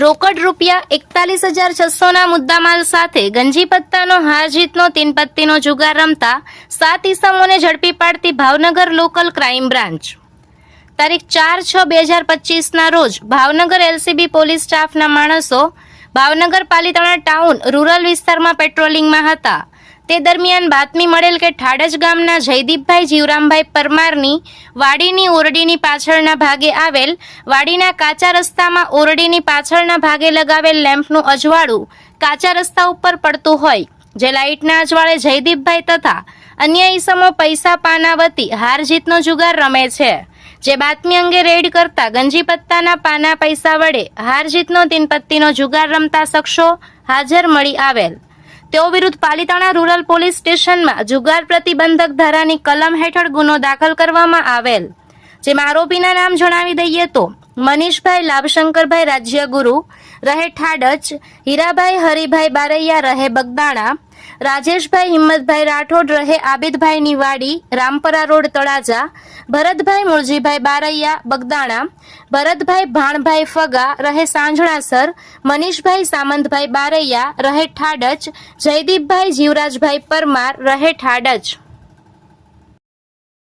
રોકડ રૂપિયા એકતાલીસ હજાર છસોના મુદ્દામાલ સાથે ગંજી પત્તાનો હાર જીતનો તીન જુગાર રમતા સાત ઇસમોને ઝડપી પાડતી ભાવનગર લોકલ ક્રાઇમ બ્રાન્ચ. તારીખ ચાર છ બે હજાર પચીસના રોજ ભાવનગર એલસીબી પોલીસ સ્ટાફના માણસો ભાવનગર પાલિતાણા ટાઉન રૂરલ વિસ્તારમાં પેટ્રોલિંગમાં હતા. તે દરમિયાન બાતમી મળેલ કે ઠાડજ ગામના જયદીપભાઈ જીવરામભાઈ પરમારની વાડીની ઓરડીની પાછળના ભાગે આવેલ વાડીના કાચા રસ્તામાં ઓરડીની પાછળના ભાગે લગાવેલ લેમ્પનું અજવાળું કાચા રસ્તા ઉપર પડતું હોય, જે લાઇટના અજવાળે જયદીપભાઈ તથા અન્ય ઈસમો પૈસા પાનાવતી હાર જીતનો જુગાર રમે છે. જે બાતમી અંગે રેડ કરતા ગંજી પત્તાના પાના પૈસા વડે હાર જીતનો તીનપત્તીનો જુગાર રમતા શખ્સો હાજર મળી આવેલ. તેઓ વિરુદ્ધ પાલિતાણા રૂરલ પોલીસ સ્ટેશનમાં જુગાર પ્રતિબંધક ધારાની કલમ હેઠળ ગુનો દાખલ કરવામાં આવેલ. જેમાં આરોપીના નામ જણાવી દઈએ તો, મનીષભાઈ લાભશંકરભાઈ રાજ્યગુરુ, રહે ઠાડચ હીરાભાઈ હરિભાઈ બારૈયા, રહે બગદાણા રાજેશભાઈ, હિંમતભાઈ રાઠોડ રહે આબિદભાઈની વાડી રામપરા રોડ, તળાજા. ભરતભાઈ મુળજીભાઈ બારૈયા, બગદાણા. ભરતભાઈ, ભાણભાઈ ફગા રહે સાંજણાસર. મનીષભાઈ, સામંતભાઈ બારૈયા રહે ઠાડચ જયદીપભાઈ, જીવરાજભાઈ પરમાર રહે ઠાડચ